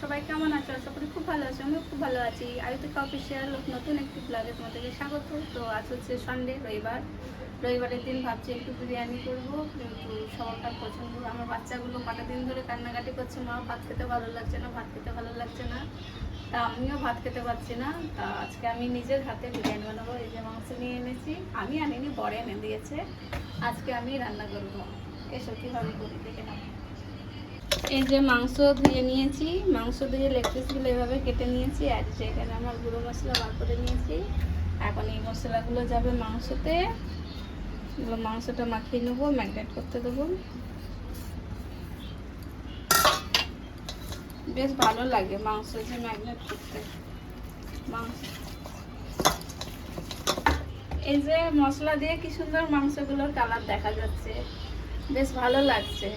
সবাই কেমন আছো? আশা করি খুব ভালো আছো, আমিও খুব ভালো আছি। আয়ুতিকা অফিসিয়াল নতুন একটি ব্লগে তোমাদেরকে স্বাগত। তো আজ হচ্ছে সানডে রবিবার। রবিবারের দিন ভাবছি একটু বিরিয়ানি করব কিন্তু সবারটা পছন্দ। আমার বাচ্চাগুলো কটা দিন ধরে কান্নাকাটি করছে মা ভাত খেতে ভালো লাগছে না, ভাত খেতে ভালো লাগছে না। তা আমিও ভাত খেতে পারছি না। তা আজকে আমি নিজের হাতে বিরিয়ানি বানাবো, এই যে মাংস নিয়ে এনেছি। আমি আনিনি বড় এনে দিয়েছে। আজকে আমি রান্না করব। এসব কীভাবে করি, দেখে নাও। এই যে মাংস ধুয়ে নিয়েছি, মাংস ধুয়ে লেগ পিসগুলো এভাবে কেটে নিয়েছি, আর সেখানে আমার গুঁড়ো মশলা বার করে নিয়েছি। এখন এই মশলাগুলো যাবে মাংসতে। এগুলো মাংসটা মাখিয়ে নেব ম্যাগনেট করতে দেবো। বেশ ভালো লাগে মাংস যে ম্যাগনেট করতে। মাংস। এই যে মশলা দিয়ে কি সুন্দর মাংসগুলোর কালার দেখা যাচ্ছে। বেশ ভালো লাগছে।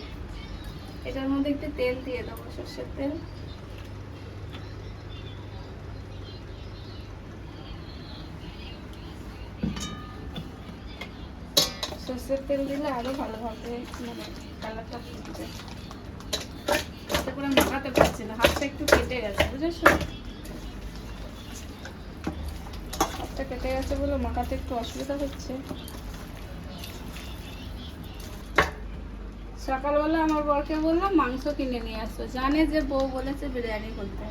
এটার মধ্যে একটু তেল দিয়ে দেবো, সর্ষের তেল। সর্ষের তেল দিলে আরও ভালো হবে মানে কালারটা ফুটবে। করে মাখাতে পারছি না, হাতটা একটু কেটে গেছে, বুঝেছ? হাতটা কেটে গেছে বলে মাখাতে একটু অসুবিধা হচ্ছে। সকালবেলা আমার বরকে বললাম, মাংস কিনে নিয়ে আসতো জানে যে বউ বলেছে বিরিয়ানি করতে।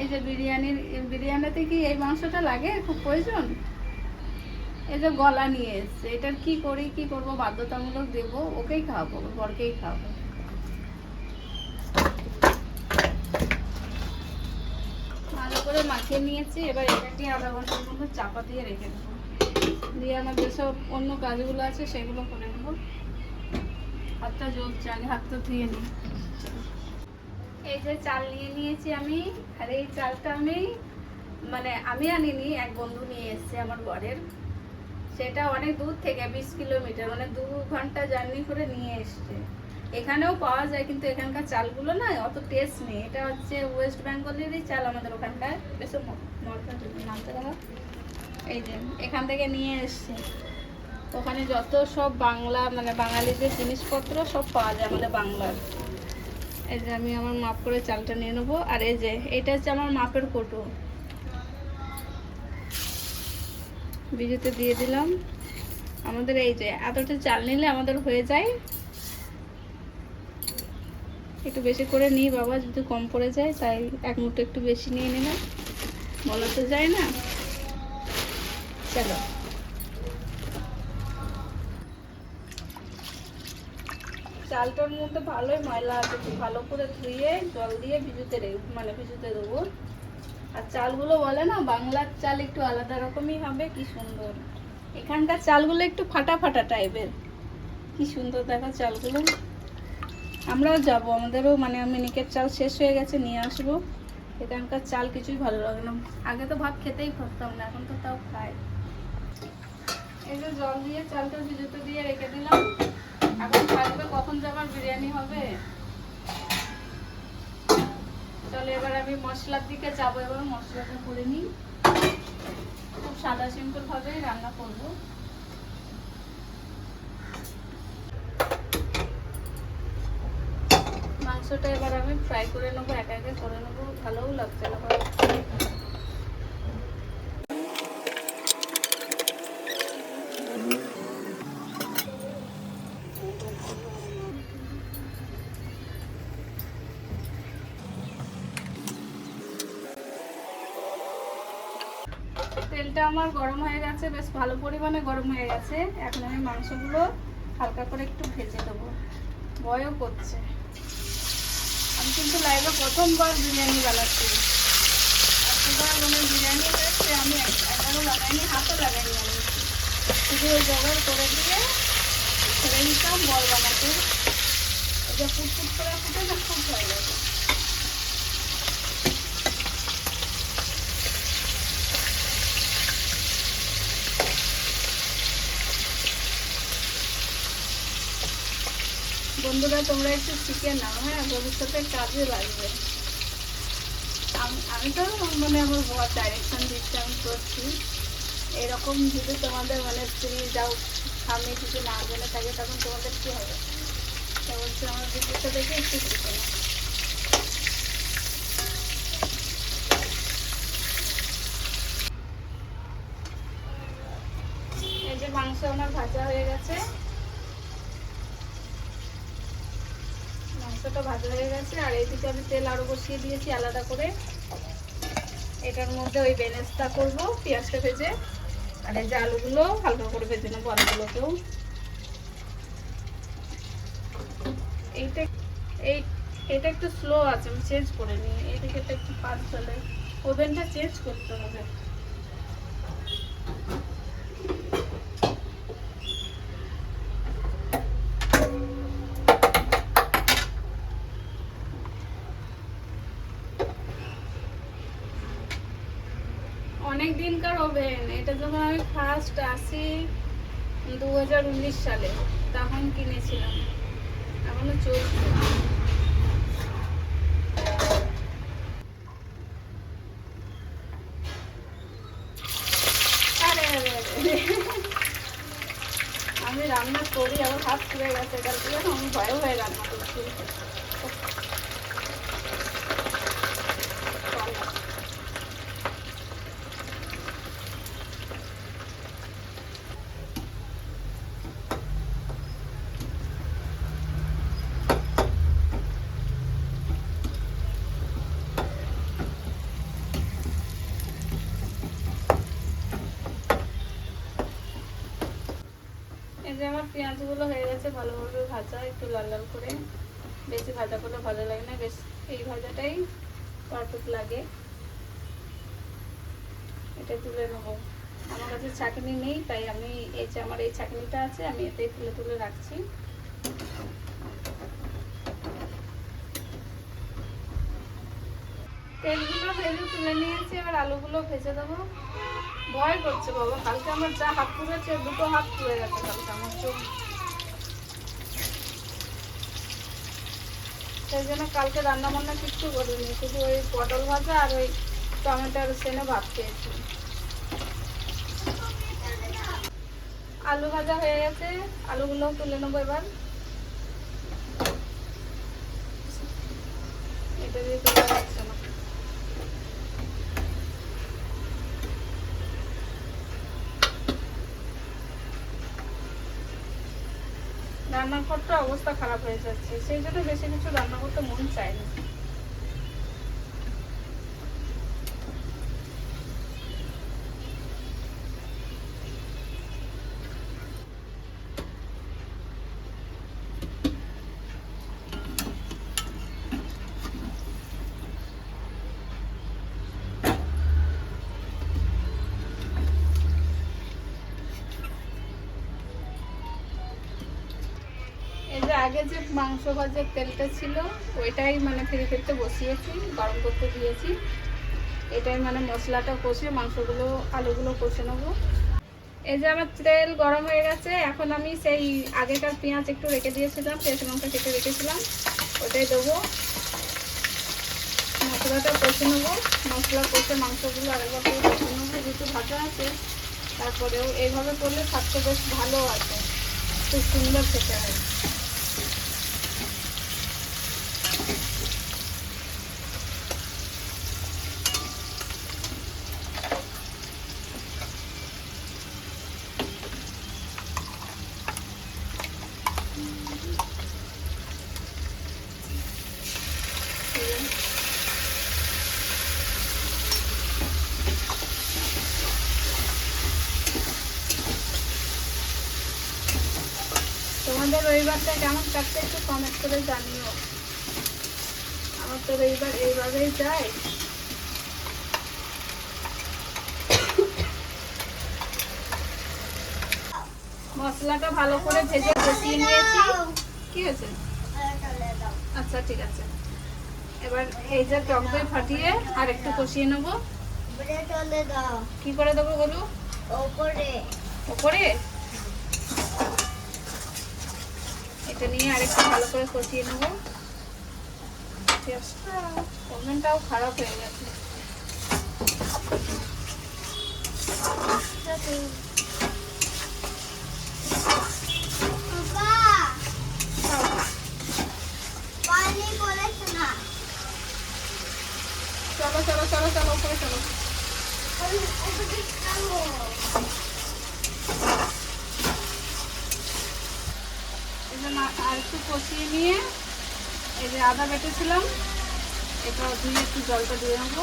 এই যে বিরিয়ানির বিরিয়ানিতে কি এই মাংসটা লাগে? খুব প্রয়োজন? এই যে গলা নিয়ে এসছে। এটার কি করি, কি করব? বাধ্যতামূলক দেব, ওকেই খাওয়াবো বরকেই খাওয়াবো। ভালো করে মাখিয়ে নিয়েছি। এবার এটাকে আধা ঘণ্টার মতো চাপা দিয়ে রেখে দেবো। দিয়ে আমার যেসব অন্য কাজগুলো আছে, সেগুলো করে হাতটা জ্বলছে, আগে হাতটা ধুয়ে নিই এই যে চাল নিয়ে নিয়েছি আমি, আর এই চালটা আমি মানে আমি আনিনি, এক বন্ধু নিয়ে এসছে আমার ঘরের। সেটা অনেক দূর থেকে, বিশ কিলোমিটার মানে দু ঘণ্টা জার্নি করে নিয়ে এসছে। এখানেও পাওয়া যায়, কিন্তু এখানকার চালগুলো না, অত টেস্ট নেই। এটা হচ্ছে ওয়েস্ট বেঙ্গলেরই চাল আমাদের ওখানটায় বেশ নামতে দেখা এই যে, এখান থেকে নিয়ে এসছে। ওখানে যত সব বাংলা মানে বাঙালিদের জিনিসপত্র সব পাওয়া যায় আমাদের বাংলার। এই যে আমি আমার মাপ করে চালটা নিয়ে নেব, আর এই যে এটা হচ্ছে আমার মাপের কোটো। বিজুতে দিয়ে দিলাম। আমাদের এই যে এতটা চাল নিলে আমাদের হয়ে যায়। একটু বেশি করে নিই বাবা, যদি কম পড়ে যায়, তাই এক মুঠো একটু বেশি নিয়ে নিলাম। বলা তো যায় না। চলো। চালটার মধ্যে ভালোই ময়লা আছে ভালো করে ধুয়ে জল দিয়ে ভিজুতে মানে ভিজুতে দেবো। আর চালগুলো বলে না, বাংলার চাল একটু আলাদা রকমই হবে, কি সুন্দর। এখানকার চালগুলো একটু ফাটা ফাটা টাইপের। কি সুন্দর দেখো চালগুলো। আমরাও যাব, আমাদেরও মানে মিনিকেট চাল শেষ হয়ে গেছে, নিয়ে আসব। এখানকার চাল কিছুই ভালো লাগে না। আগে তো ভাত খেতেই পারতাম না, এখন তো তাও খাই। এই যে জল দিয়ে চালটা ভিজুতে দিয়ে রেখে দিলাম। এখন থাকবে কখন যে আমার বিরিয়ানি হবে। চলো এবার আমি মশলার দিকে যাব, এবার মশলাটা করে নিই। খুব সাদা সিম্পল ভাবে রান্না করব। মাংসটা এবার আমি ফ্রাই করে নেব, একা একা করে নেব, ভালোও লাগছে না। গরম হয়ে গেছে, বেশ ভালো পরিমাণে গরম হয়ে গেছে। এখন আমি মাংসগুলো হালকা করে একটু ভেজে দেবো ভয়ও করছে। আমি কিন্তু লাইভে প্রথমবার বিরিয়ানি বানাচ্ছি। এতবার মানে বিরিয়ানি হয়েছে, আমি একবারও লাগাইনি হাতও লাগাইনি আমি। শুধু ওই জোগাড় করে দিয়ে ছেড়ে নিতাম বল বানাতে। এটা ফুট ফুট করে ফুটে, না, খুব ভয় লাগে বন্ধুরা, তোমরা একটু শিখে নাও হ্যাঁ? ভবিষ্যতে কাজে লাগবে। আম- তো মানে আমার বর ডাইরেকশন দিচ্ছি, আমি করছি। এরকম যদি তোমাদের মানে স্ত্রী যাও স্বামী কিছু না জেনে থাকে, তখন তোমাদের কি হবে? তা বলছি, আমার ভিডিওটা দেখে একটু শিখে নাও আমার ভাজা হয়ে গেছে মাংসটা ভাজা হয়ে গেছে আর এইদিকে আমি তেল আরও বসিয়ে দিয়েছি আলাদা করে। এটার মধ্যে ওই বেনেস্তা করব, পেঁয়াজটা ভেজে। আর এই যে আলুগুলো হালকা করে ভেজে নেব আলুগুলোকেও। এইটা, এই, এটা একটু স্লো আছে, আমি চেঞ্জ করে নিই। এদিকে একটু ফাস্ট চলে। ওভেনটা চেঞ্জ করতে হবে অনেক দিনকার ওভেন এটা যখন আমি ফার্স্ট আসি দু হাজার উনিশ সালে। তখন কিনেছিলাম। এখনও চলছে। আমি রান্না করি, আমার হাত পুড়ে গেছে। কালকে আমি ভয়ে ভয়ে রান্না করছি এই যে আমার পেঁয়াজগুলো হয়ে গেছে ভালোভাবে ভাজা, একটু লাল লাল করে বেশি ভাজা করলে ভালো লাগে না। বেশ, এই ভাজাটাই পারফেক্ট লাগে। এটা তুলে নেব। আমার কাছে চাটনি নেই, তাই আমি এই যে আমার এই চাটনিটা আছে, আমি এতেই তুলে তুলে রাখছি। তেলগুলো ভেজে তুলে নিয়েছি, এবার আলুগুলো ভেজে দেবো। ভয় করছে বাবা, কালকে আমার যা হাত পুড়েছে, দুটো হাত পুড়ে গেছে কালকে, আমার চোখ। সেই জন্য কালকে রান্না বান্না কিচ্ছু করিনি, শুধু ওই পটল ভাজা আর ওই টমেটোর সেনে ভাত খেয়েছি। আলু ভাজা হয়ে গেছে আলুগুলো তুলে নেব এবার। এটা দিয়ে তোলা যাচ্ছে না রান্নাঘরটা অবস্থা খারাপ হয়ে যাচ্ছে। সেই জন্য বেশি কিছু রান্না করতে মন চায় না। আগে যে মাংস ভাজার তেলটা ছিল, ওইটাই মানে ফিরে ফিরতে বসিয়েছি, গরম করতে দিয়েছি। এটাই মানে মশলাটা কষে মাংসগুলো, আলুগুলো কষে নেব। এই যে আমার তেল গরম হয়ে গেছে, এখন আমি সেই আগেকার পেঁয়াজ একটু রেখে দিয়েছিলাম, পেঁয়াজ লঙ্কা কেটে রেখেছিলাম, ওটাই দেবো। মশলাটা কষে নেব, মশলা কষে মাংসগুলো আরেকবার করে কষে নেব, যেহেতু ভাজা আছে, তারপরেও এইভাবে করলে স্বাস্থ্য বেশ ভালো আছে খুব সুন্দর খেতে হয় তোমাদের রবিবারটা কেমন কাটছে একটু কমেন্ট করে জানিও আমার তো রবিবার এইভাবেই যায়। মশলাটা ভালো করে ভেজে কষিয়ে নিয়েছি। কি হয়েছে? আচ্ছা ঠিক আছে। এবার এই যে টক দই ফাটিয়ে আর একটু কষিয়ে নেব। কি করে দেবো বলো? ওপরে ওপরে। এটা নিয়ে আরেকটু ভালো করে কষিয়ে নেব। পেঁয়াজটা ওভেনটাও খারাপ হয়ে গেছে। চলো চলো চলো চলো ওপরে চলো। আর একটু কষিয়ে নিয়ে এই যে আদা বেটেছিলাম এটা ধুয়ে একটু জলটা দিয়ে নেব।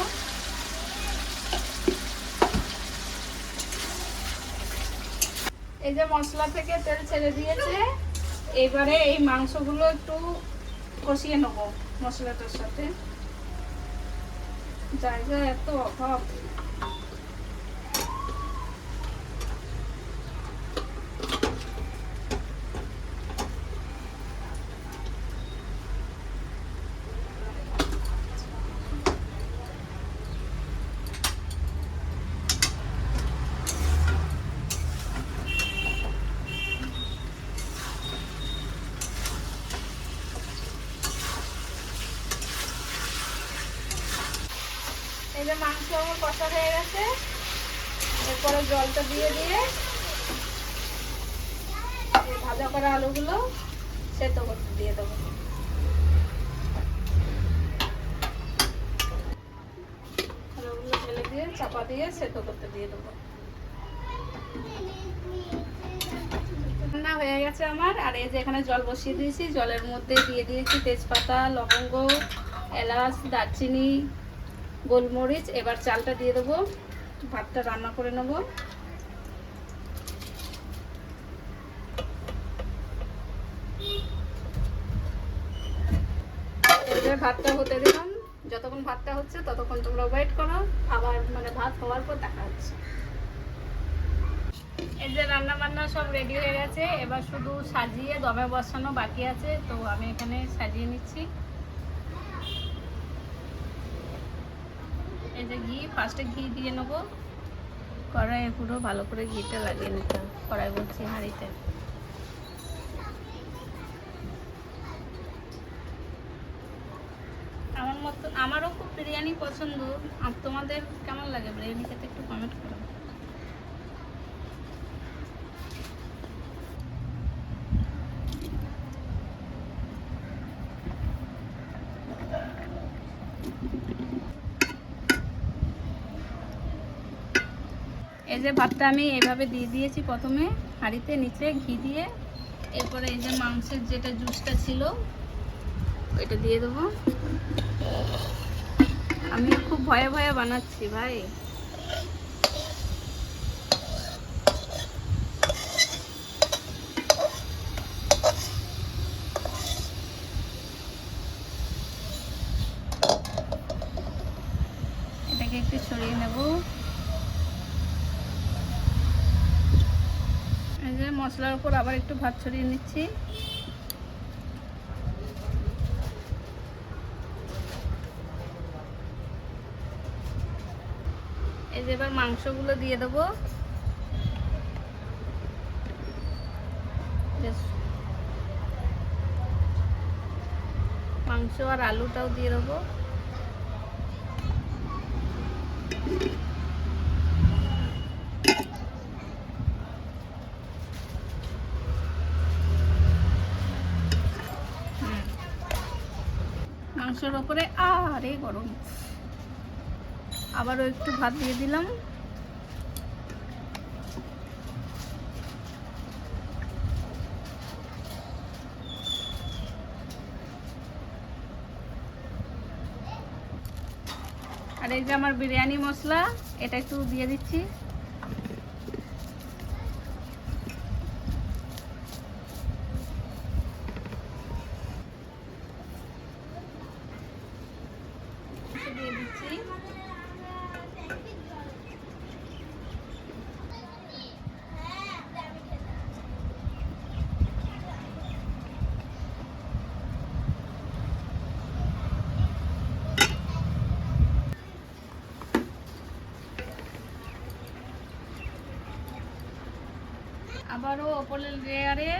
এই যে মশলা থেকে তেল ছেড়ে দিয়েছে, এবারে এই মাংসগুলো একটু কষিয়ে নেব মশলাটার সাথে। জায়গা এত অভাব। মাংস আমার কষা হয়ে গেছে। এরপরে জলটা দিয়ে দিয়ে ভাজা করা আলুগুলো সেদ্ধ করতে দিয়ে দেবো। আলুগুলো ঢেলে দিয়ে, চাপা দিয়ে সেদ্ধ করতে দিয়ে দেবো। রান্না হয়ে গেছে আমার। আর এই যে এখানে জল বসিয়ে দিয়েছি। জলের মধ্যে দিয়ে দিয়েছি তেজপাতা, লবঙ্গ, এলাচ, দারচিনি গোলমরিচ, এবার চালটা দিয়ে দেবো। ভাতটা রান্না করে নেব। ভাতটা হতে দিলাম। যতক্ষণ ভাতটা হচ্ছে, ততক্ষণ তোমরা ওয়েট করো। আবার মানে ভাত হওয়ার পর দেখা হচ্ছে। এই যে রান্না বান্না সব রেডি হয়ে গেছে। এবার শুধু সাজিয়ে দমে বসানো বাকি আছে। তো আমি এখানে সাজিয়ে নিচ্ছি। যে ঘি ফার্স্টে ঘি দিয়ে নেব। কড়াইয়ে পুরো ভালো করে ঘিটা লাগিয়ে নিতে কড়াই বলছি হাঁড়িতে। আমার মতো আমারও খুব বিরিয়ানি পছন্দ। আর তোমাদের কেমন লাগে? বিরিয়ানি খেতে একটু কমেন্ট করো। এই যে ভাতটা আমি এইভাবে দিয়ে দিয়েছি প্রথমে, হাঁড়িতে, নিচে ঘি দিয়ে। এরপরে এই যে মাংসের যেটা জুসটা ছিল, ওইটা দিয়ে দেবো। আমি খুব ভয়ে ভয়ে বানাচ্ছি ভাই। এটাকে একটু ছড়িয়ে নেব এই যে মশলার উপর আবার একটু ভাত ছড়িয়ে নিচ্ছি। এই যে এবার মাংসগুলো দিয়ে দেবো। মাংস আর আলুটাও দিয়ে দেবো। মাংসের ওপরে আরে গরম। আবারও একটু ভাত দিয়ে দিলাম। আর এই যে আমার বিরিয়ানি মশলা, এটা একটু দিয়ে দিচ্ছি। আবারও ওপরের লেয়ারে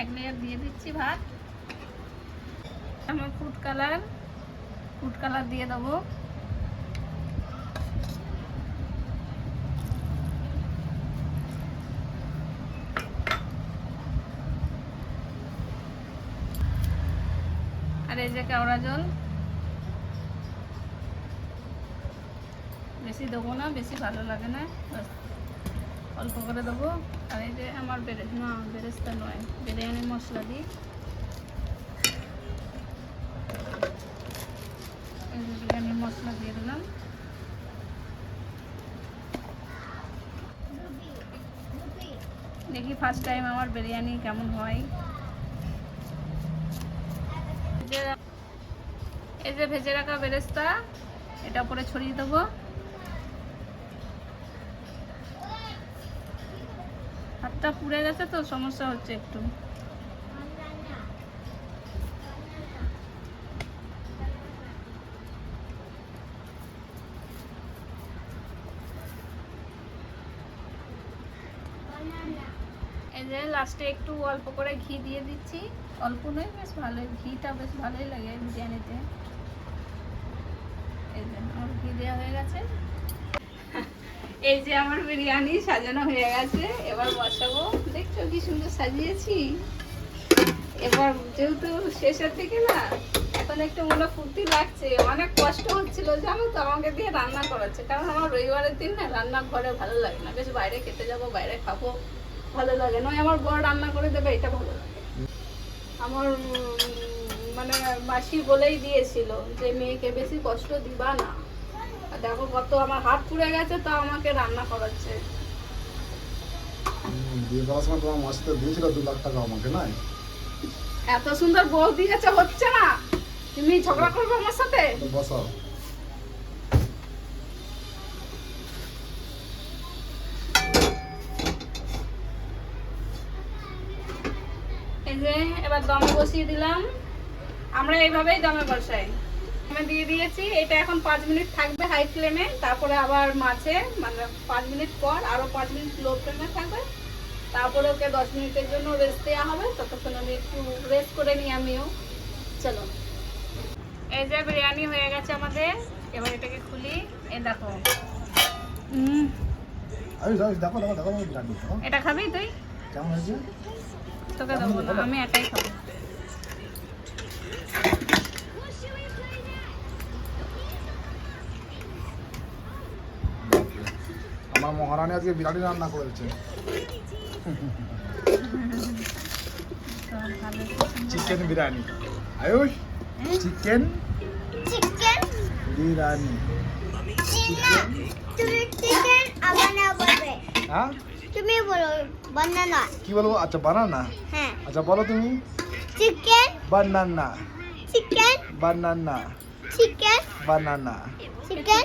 এক লেয়ার দিয়ে দিচ্ছি ভাত। আমার ফুড কালার ফুড কালার দিয়ে দেবো। আর এই যে কেওড়া জল। বেশি দেবো না, বেশি ভালো লাগে না। অল্প করে দেবো। আর এই যে আমার বেরে না, বেরেস্তা নয়। বিরিয়ানি মশলা দিই। বিরিয়ানির মশলা দিয়ে দিলাম। দেখি ফার্স্ট টাইম আমার বিরিয়ানি কেমন হয়। এই যে ভেজে রাখা বেরেস্তা, এটা উপরে ছড়িয়ে দেবো। হাতটা পুড়ে গেছে তো, সমস্যা হচ্ছে একটু। যে লাস্টে একটু অল্প করে ঘি দিয়ে দিচ্ছি। অল্প নয়, বেশ ভালোই। ঘিটা বেশ ভালোই লাগে বিরিয়ানিতে। এই যে, আমার ঘি দেওয়া হয়ে গেছে। এই যে আমার বিরিয়ানি সাজানো হয়ে গেছে, এবার বসাবো। দেখছ কি সুন্দর সাজিয়েছি? এবার যেহেতু শেষের দিকে না, এখন একটু মনে ফুর্তি লাগছে। অনেক কষ্ট হচ্ছিল, জানো তো, আমাকে দিয়ে রান্না করাচ্ছে। কারণ আমার রবিবারের দিন না রান্না ঘরে ভালো লাগে না। বেশ বাইরে খেতে যাব, বাইরে খাব, ভালো লাগে। নয়, আমার বর রান্না করে দেবে, এটা ভালো লাগে। আমার মানে মাসি বলেই দিয়েছিল যে, মেয়েকে বেশি কষ্ট দিবা না। দেখো কত আমার হাত পুড়ে গেছে তা আমাকে রান্না করাচ্ছে। বিয়ে করার সময় তোমার দিয়েছিল দু লাখ টাকা আমাকে নাই? এত সুন্দর বউ দিয়েছে হচ্ছে না? তুমি ঝগড়া করবে আমার সাথে? বসাও। এবার দমে বসিয়ে দিলাম। আমরা এইভাবেই দমে বসাই। দমে দিয়ে দিয়েছি এটা এখন পাঁচ মিনিট থাকবে হাই ফ্লেমে তারপরে আবার মাছে মানে পাঁচ মিনিট পর আরও পাঁচ মিনিট লো ফ্লেমে থাকবে তারপরে ওকে দশ মিনিটের জন্য রেস্ট দেওয়া হবে ততক্ষণ আমি একটু রেস্ট করে নিই আমিও চলো এই যে বিরিয়ানি হয়ে গেছে আমাদের এবার এটাকে খুলি এ দেখো এটা খাবি তুই তোকে আমি একাই খাব আমার মহারানী আজকে বিরাটি রান্না করেছে। Chicken biryani. Ayush chicken chicken biryani. হ্যাঁ? তুমি বলো বানানা কি বলব? আচ্ছা বানানা হ্যাঁ। আচ্ছা বলো তুমি। চিকেন বানানা চিকেন বানানা চিকেন বানানা চিকেন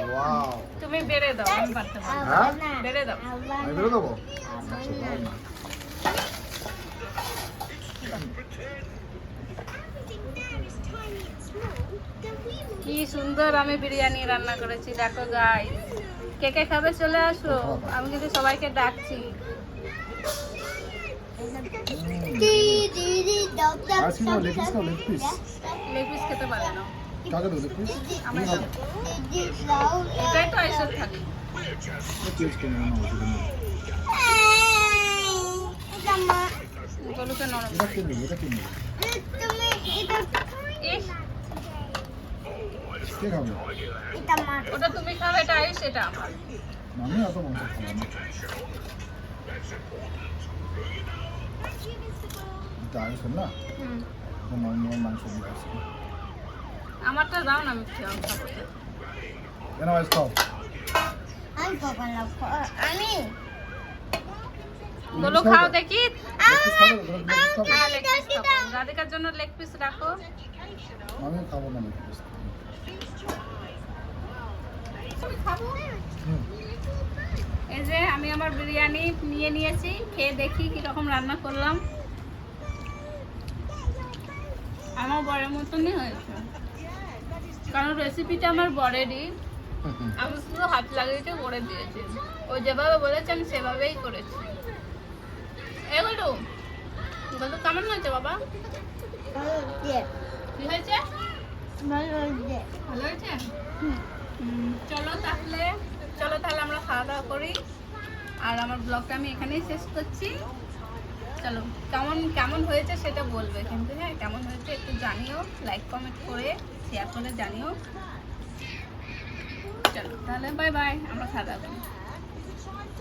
তুমি বেড়ে দাও আমি পারতে পারব। হ্যাঁ? বেড়ে দাও। আমি বেরো দেবো? আচ্ছা কি সুন্দর আমি বিরিয়ানি রান্না করেছি দেখো গাই কে কে খাবে চলে আসো আমি কিন্তু সবাইকে ডাকছি? লেগ পিস খেতে পারে না। দি দাও এটাই তো আইসব থাকে টেস্ট করে নাও চিকেন এটা মা গলুকে নরম এটা কিনবি এটা কিনবি তুমি এটা কে খাবে এটা মা ওটা তুমি খাবে এটা আইস এটা আমার আমি অত মাংস খাব না এটা আয়ুষ না হুম। মাংস দিয়ে আসছে আমারটা দাও না আমি খেয়ে কেন আয়ুষ খাও আমি কখন লাভ আমি? গলু খাও দেখি। খাবে? খাবে? হ্যাঁ লেগ পিস খাব। রাধিকার জন্য লেগ পিস রাখো। আমি খাব না খাব? হুম। এই যে আমি আমার বিরিয়ানি নিয়ে নিয়েছি খেয়ে দেখি কীরকম রান্না করলাম। আমার বরের মতনই হয়েছে। কারণ রেসিপিটা আমার বরেরই। আমি শুধু হাত লাগিয়েছে, করে দিয়েছি। ও যেভাবে বলেছে, আমি সেভাবেই করেছি। এগুলো বলতো কেমন হয়েছে বাবা? কি হয়েছে? দিয়ে ভালো হয়েছে? চলো তাহলে চলো তাহলে আমরা খাওয়া দাওয়া করি। আর আমার ব্লগটা আমি এখানেই শেষ করছি। চলো কেমন কেমন হয়েছে সেটা বলবে, কিন্তু হ্যাঁ কেমন হয়েছে একটু জানিও লাইক কমেন্ট করে শেয়ার করে জানিও। চলো, তাহলে বাই বাই আমরা খাওয়া দাওয়া